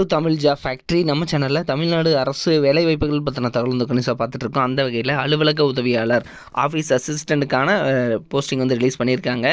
To Tamil Jha factory நம்ம சேனலில் தமிழ்நாடு அரசு வேலைவாய்ப்புகள் பற்றின தகவல் வந்து கணிசாக பார்த்துட்ருக்கோம் அந்த வகையில் அலுவலக உதவியாளர் ஆஃபீஸ் அசிஸ்டண்ட்டுக்கான போஸ்டிங் வந்து ரிலீஸ் பண்ணியிருக்காங்க.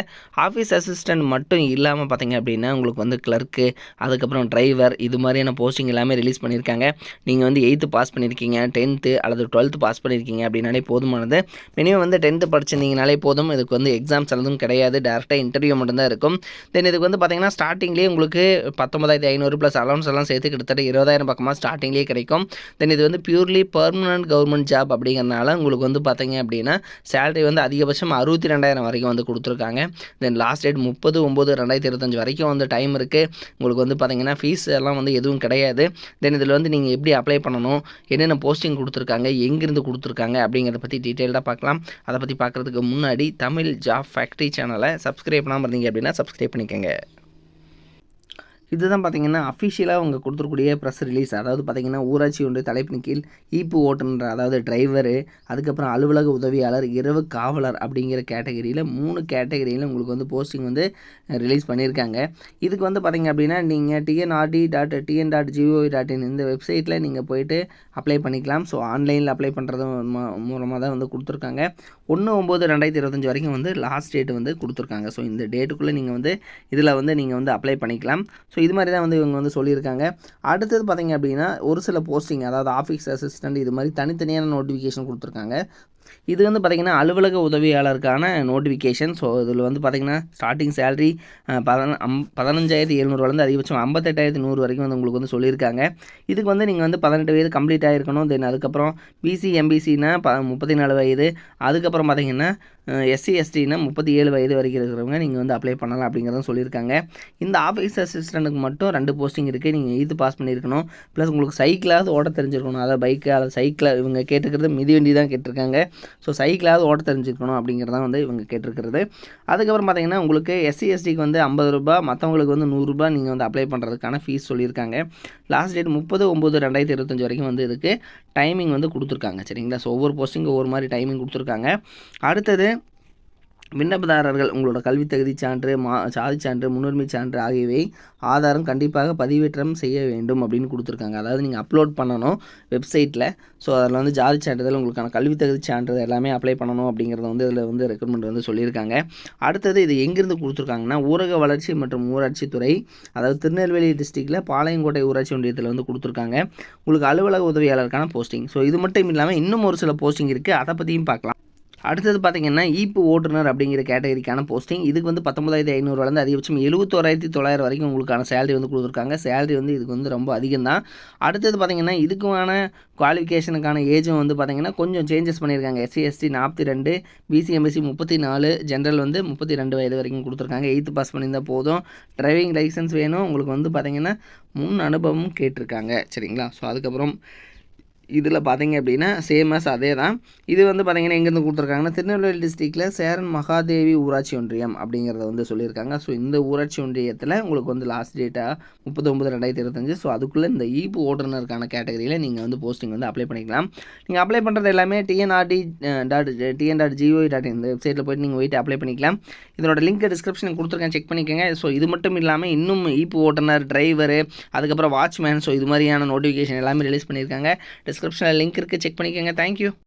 ஆஃபீஸ் அசிஸ்டண்ட் மட்டும் இல்லாமல் பார்த்தீங்க அப்படின்னா உங்களுக்கு வந்து கிளர்க்கு அதுக்கப்புறம் டிரைவர் இது மாதிரியான போஸ்டிங் எல்லாமே ரிலீஸ் பண்ணியிருக்காங்க. நீங்கள் வந்து எயித்து பாஸ் பண்ணியிருக்கீங்க டென்த்து அல்லது டுவெல்த்து பாஸ் பண்ணியிருக்கீங்க அப்படின்னாலே போதுமானது. மினிமம் வந்து டென்த்து படிச்சிருந்தீங்கனாலே போதும். இதுக்கு வந்து எக்ஸாம்ஸ் எதுவும் கிடையாது. டேரெக்டாக இன்டர்வியூ மட்டும்தான் இருக்கும். தென் இதுக்கு வந்து பார்த்தீங்கன்னா ஸ்டார்டிங்லேயே உங்களுக்கு பத்தொன்பதாயிரத்தி ஐநூறு ப்ளஸ் அலௌன்ஸ் எல்லாம் சேர்த்து கிட்டத்தட்ட இருபதாயிரம் பக்கமாக ஸ்டார்டிங்லேயே கிடைக்கும். தென் இது வந்து பியூர்லி பர்மனன்ட் கவர்மெண்ட் ஜாப் அப்படிங்கிறனால உங்களுக்கு வந்து பார்த்தீங்க அப்படின்னா சேலரி வந்து அதிகபட்சம் அறுபத்தி ரெண்டாயிரம் வரைக்கும் வந்து கொடுத்துருக்காங்க. தென் லாஸ்ட் டேட் முப்பது ஒம்பது ரெண்டாயிரத்தி இருபத்தஞ்சு வரைக்கும் வந்து டைம் இருக்குது உங்களுக்கு வந்து பார்த்தீங்கன்னா ஃபீஸ் எல்லாம் வந்து எதுவும் கிடையாது. தென் இதில் வந்து நீங்கள் எப்படி அப்ளை பண்ணணும் என்னென்ன போஸ்டிங் கொடுத்துருக்காங்க எங்கேருந்து கொடுத்துருக்காங்க அப்படிங்கிறத பற்றி டீட்டெயில்டாக பார்க்கலாம் அதை பற்றி பார்க்குறதுக்கு முன்னாடி தமிழ் ஜாப் ஃபேக்ட்ரி சேனலை சப்ஸ்கிரைப் பண்ணாமல் இருந்தீங்க அப்படின்னா சப்ஸ்கிரைப் பண்ணிக்கோங்க. இதுதான் பார்த்தீங்கன்னா அஃபிஷியலாக அவங்க கொடுத்துருக்கூடிய ப்ரெஸ் ரிலீஸ் அதாவது பார்த்திங்கன்னா ஊராட்சி ஒன்று தலைப்பின் கீழ் ஈப்பு ஓட்டுநர் அதாவது டிரைவரு அதுக்கப்புறம் அலுவலக உதவியாளர் இரவு காவலர் அப்படிங்கிற கேட்டகரியில் மூணு கேட்டகரியில் உங்களுக்கு வந்து போஸ்டிங் வந்து ரிலீஸ் பண்ணியிருக்காங்க. இதுக்கு வந்து பார்த்தீங்க அப்படின்னா நீங்கள் TNRD dot TN dot GOV dot in இந்த வெப்சைட்டில் நீங்கள் போயிட்டு அப்ளை பண்ணிக்கலாம். ஸோ ஆன்லைனில் அப்ளை பண்ணுறது மூலமாக தான் வந்து கொடுத்துருக்காங்க. ஒன்று ஒம்பது ரெண்டாயிரத்தி இருபத்தஞ்சி வரைக்கும் வந்து லாஸ்ட் டேட் வந்து கொடுத்துருக்காங்க. ஸோ இந்த டேட்டுக்குள்ளே நீங்கள் வந்து இதில் வந்து நீங்கள் வந்து அப்ளை பண்ணிக்கலாம். ஸோ இது மாதிரி தான் வந்து இவங்க வந்து சொல்லியிருக்காங்க. அடுத்தது பார்த்தீங்க அப்படின்னா ஒரு சில போஸ்டிங் அதாவது ஆஃபீஸ் அசிஸ்டண்ட் இது மாதிரி தனித்தனியான நோட்டிஃபிகேஷன் கொடுத்துருக்காங்க. இது வந்து பார்த்திங்கன்னா அலுவலக உதவியாளருக்கான நோட்டிஃபிகேஷன் ஸோ இதில் வந்து பார்த்திங்கன்னா ஸ்டார்டிங் சேலரி பதன அம் பதினஞ்சாயிரத்தி எழுநூறுவாலேருந்து அதிகபட்சம் ஐம்பத்தெட்டாயிரத்தி நூறு வரைக்கும் வந்து உங்களுக்கு வந்து சொல்லியிருக்காங்க. இதுக்கு வந்து நீங்கள் வந்து பதினெட்டு வயது கம்ப்ளீட் ஆகிருக்கணும் தென் அதுக்கப்புறம் பிசி எம்பிசினா ப முப்பத்தி நாலு வயது. அதுக்கப்புறம் பார்த்திங்கன்னா எஸ்சி எஸ்டினா முப்பத்தி ஏழு வயது வரைக்கும் இருக்கிறவங்க நீங்கள் வந்து அப்ளை பண்ணலாம் அப்படிங்கிறதும் சொல்லியிருக்காங்க. இந்த ஆஃபீஸ் அசிஸ்டண்ட்டுக்கு மட்டும் ரெண்டு போஸ்டிங் இருக்குது நீங்கள் இது பாஸ் பண்ணியிருக்கணும். ப்ளஸ் உங்களுக்கு சைக்கிளாவது ஓட தெரிஞ்சிருக்கணும். அதாவது பைக்கு அதாவது சைக்கிளை இவங்க கேட்டுக்கிறது மிதிவண்டி தான் கேட்டிருக்காங்க. ஸோ சைக்கிளாவது ஓட்ட தெரிஞ்சுக்கணும் அப்படிங்கிறதான் வந்து இவங்க கேட்டிருக்கிறது. அதுக்கப்புறம் பார்த்தீங்கன்னா உங்களுக்கு எஸ்சி எஸ்டிக்கு வந்து ஐம்பது ரூபா மற்றவங்களுக்கு வந்து நூறுரூபா நீங்கள் வந்து அப்ளை பண்ணுறதுக்கான ஃபீஸ் சொல்லியிருக்காங்க. லாஸ்ட் டேட் முப்பது ஒம்பது ரெண்டாயிரத்தி இருபத்தஞ்சி வரைக்கும் வந்து இதுக்கு டைமிங் வந்து கொடுத்துருக்காங்க. சரிங்களா? ஸோ ஒவ்வொரு போஸ்டிங்கும் ஒவ்வொரு மாதிரி டைமிங் கொடுத்துருக்காங்க. அடுத்தது விண்ணப்பதாரர்கள் உங்களோட கல்வி தகுதி சான்று மா சாதி சான்று முன்னுரிமை சான்று ஆகியவை ஆதாரம் கண்டிப்பாக பதிவேற்றம் செய்ய வேண்டும் அப்படின்னு கொடுத்துருக்காங்க. அதாவது நீங்கள் அப்லோட் பண்ணணும் வெப்சைட்டில் ஸோ அதில் வந்து ஜாதி சான்றிதழ் உங்களுக்கான கல்வி தகுதி சான்றிதழ் எல்லாமே அப்ளை பண்ணணும் அப்படிங்கிறத வந்து இதில் வந்து ரெக்கமெண்ட் வந்து சொல்லியிருக்காங்க. அடுத்தது இது எங்கேருந்து கொடுத்துருக்காங்கன்னா ஊரக வளர்ச்சி மற்றும் ஊராட்சித்துறை அதாவது திருநெல்வேலி டிஸ்ட்ரிக்டில் பாளையங்கோட்டை ஊராட்சி ஒன்றியத்தில் வந்து கொடுத்துருக்காங்க. உங்களுக்கு அலுவலக உதவியாளருக்கான போஸ்டிங் ஸோ இது மட்டும் இல்லாமல் இன்னும் ஒரு சில போஸ்டிங் இருக்குது அதை பற்றியும் பார்க்கலாம். அடுத்தது பார்த்தீங்கன்னா ஈப்பு ஓட்டுநர் அப்படிங்கிற கேட்டகரிக்கான போஸ்டிங் இதுக்கு வந்து பத்தொம்பதாயிரத்தி ஐநூறுவாலேருந்து அதிகபட்சம் எழுபத்தோராயிரத்தி தொள்ளாயிரம் வரைக்கும் உங்களுக்கான சேலரி வந்து கொடுத்துருக்காங்க. சேலரி வந்து இதுக்கு வந்து ரொம்ப அதிகம் தான் அடுத்தது பார்த்தீங்கன்னா இதுக்குமான குவாலிஃபிகேஷனுக்கான ஏஜும் வந்து பார்த்தீங்கன்னா கொஞ்சம் சேஞ்சஸ் பண்ணியிருக்காங்க. எஸ்சி எஸ்டி நாற்பத்தி ரெண்டு பிசி எம்பிசி முப்பத்தி நாலு ஜென்ரல் வந்து முப்பத்தி ரெண்டு வயது வரைக்கும் கொடுத்துருக்காங்க. எயித்து பாஸ் பண்ணியிருந்தால் போதும். டிரைவிங் லைசன்ஸ் வேணும். உங்களுக்கு வந்து பார்த்தீங்கன்னா முன் அனுபவமும் கேட்டிருக்காங்க. சரிங்களா? ஸோ அதுக்கப்புறம் இதில் பார்த்தீங்க அப்படின்னா சேமஸ் அதே தான். இது வந்து பார்த்தீங்கன்னா எங்கேருந்து கொடுத்துருக்காங்கன்னா திருநெல்வேலி டிஸ்ட்ரிக்டில் சேரன் மகாதேவி ஊராட்சி ஒன்றியம் அப்படிங்கிறத வந்து சொல்லியிருக்காங்க. ஸோ இந்த ஊராட்சி ஒன்றியத்தில் உங்களுக்கு வந்து லாஸ்ட் டேட்டாக முப்பது ஒம்பது ரெண்டாயிரத்தி இருபத்தஞ்சு. ஸோ அதுக்குள்ளே இந்த ஈப்பு ஓட்டுநருக்கான கேட்டகரியில் நீங்கள் வந்து போஸ்டிங் வந்து அப்ளை பண்ணிக்கலாம். நீங்கள் அப்ளை பண்ணுறது எல்லாமே TNRD dot TN dot GOE dot இந்த வெப்சைட்டில் போய்ட்டு நீங்கள் போயிட்டு அப்ளை பண்ணிக்கலாம். இதனோட லிங்க் டிஸ்கிரிப்ஷன் கொடுத்துருக்கேன். செக் பண்ணிக்கோங்க. ஸோ இது மட்டும் இல்லாமல் இன்னும் ஈப்பு ஓட்டுநர் டிரைவரு அதுக்கப்புறம் வாட்ச்மேன் ஸோ இது மாதிரியான நோட்டிஃபிகேஷன் எல்லாமே ரிலீஸ் பண்ணியிருக்காங்க. டிஸ்கிரிப்ஷனில் லிங்க் இருக்குது செக் பண்ணிக்கோங்க. தேங்க்யூ